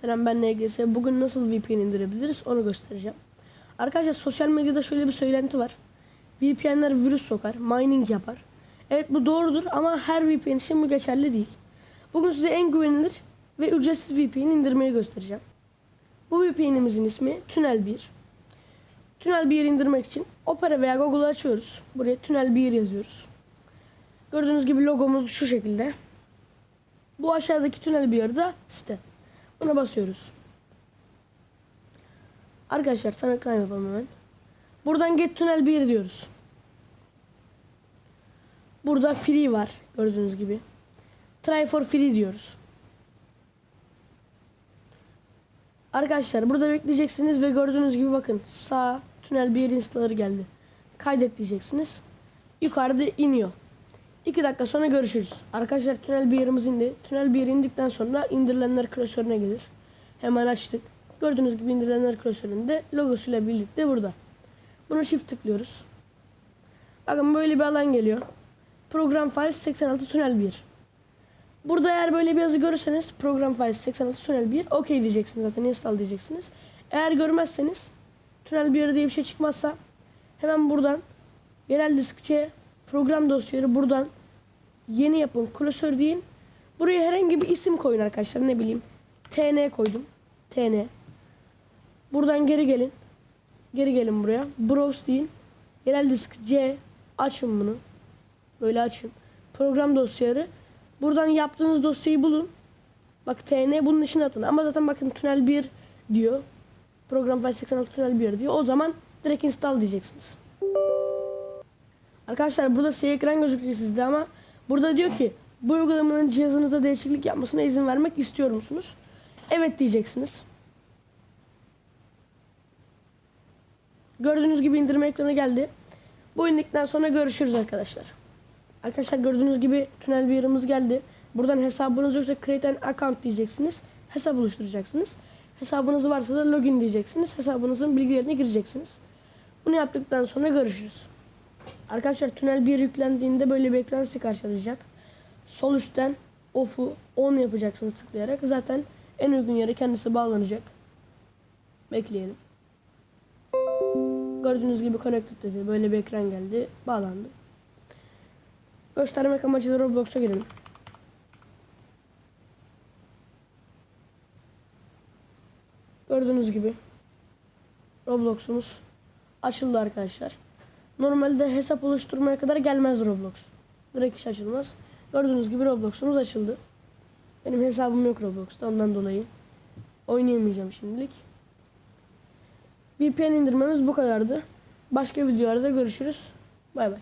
Selam ben NGS. Bugün nasıl VPN indirebiliriz onu göstereceğim. Arkadaşlar sosyal medyada şöyle bir söylenti var. VPN'ler virüs sokar, mining yapar. Evet bu doğrudur ama her VPN için bu geçerli değil. Bugün size en güvenilir ve ücretsiz VPN indirmeyi göstereceğim. Bu VPN'imizin ismi Tünel 1. Tünel 1 indirmek için Opera veya Google'ı açıyoruz. Buraya Tünel 1 yazıyoruz. Gördüğünüz gibi logomuz şu şekilde. Bu aşağıdaki tünel bir yerde site. Buna basıyoruz. Arkadaşlar tam ekran yapalım hemen. Buradan get tünel 1 diyoruz. Burada free var gördüğünüz gibi. Try for free diyoruz. Arkadaşlar burada bekleyeceksiniz ve gördüğünüz gibi bakın sağ tünel 1 installer geldi. Kaydet diyeceksiniz. Yukarıda iniyor. 2 dakika sonra görüşürüz. Arkadaşlar tünel bir yerimiz indi. Tünel bir indikten sonra indirilenler klasörüne gelir. Hemen açtık. Gördüğünüz gibi indirilenler klasöründe logosuyla birlikte burada. Buna çift tıklıyoruz. Bakın böyle bir alan geliyor. Program files 86 tünel 1. Burada eğer böyle bir yazı görürseniz program files 86 tünel 1 okey diyeceksiniz zaten install diyeceksiniz. Eğer görmezseniz tünel 1 diye bir şey çıkmazsa hemen buradan yerel diskçe program dosyaları buradan yeni yapın klasör deyin. Buraya herhangi bir isim koyun arkadaşlar ne bileyim. TN koydum. TN. Buradan geri gelin. Geri gelin buraya. Browse deyin. Yerel disk C. Açın bunu. Böyle açın. Program dosyaları. Buradan yaptığınız dosyayı bulun. Bak TN bunun içine atın. Ama zaten bakın tünel 1 diyor. Program file 86 tünel 1 diyor. O zaman direkt install diyeceksiniz. Arkadaşlar burada siyah ekran gözüküyor sizde ama burada diyor ki bu uygulamanın cihazınıza değişiklik yapmasına izin vermek istiyor musunuz? Evet diyeceksiniz. Gördüğünüz gibi indirme ekranı geldi. Bu indikten sonra görüşürüz arkadaşlar. Arkadaşlar gördüğünüz gibi tünel bir yerimiz geldi. Buradan hesabınız yoksa create an account diyeceksiniz. Hesap oluşturacaksınız. Hesabınız varsa da login diyeceksiniz. Hesabınızın bilgilerini gireceksiniz. Bunu yaptıktan sonra görüşürüz. Arkadaşlar tünel 1 yüklendiğinde böyle bir ekran sizi karşılayacak. Sol üstten off'u on yapacaksınız tıklayarak. Zaten en uygun yere kendisi bağlanacak. Bekleyelim. Gördüğünüz gibi connected dedi. Böyle bir ekran geldi. Bağlandı. Göstermek amacıyla Roblox'a girelim. Gördüğünüz gibi Roblox'umuz açıldı arkadaşlar. Normalde hesap oluşturmaya kadar gelmez Roblox. Direkt hiç açılmaz. Gördüğünüz gibi Roblox'umuz açıldı. Benim hesabım yok Roblox'ta ondan dolayı. Oynayamayacağım şimdilik. VPN indirmemiz bu kadardı. Başka videolarda görüşürüz. Bay bay.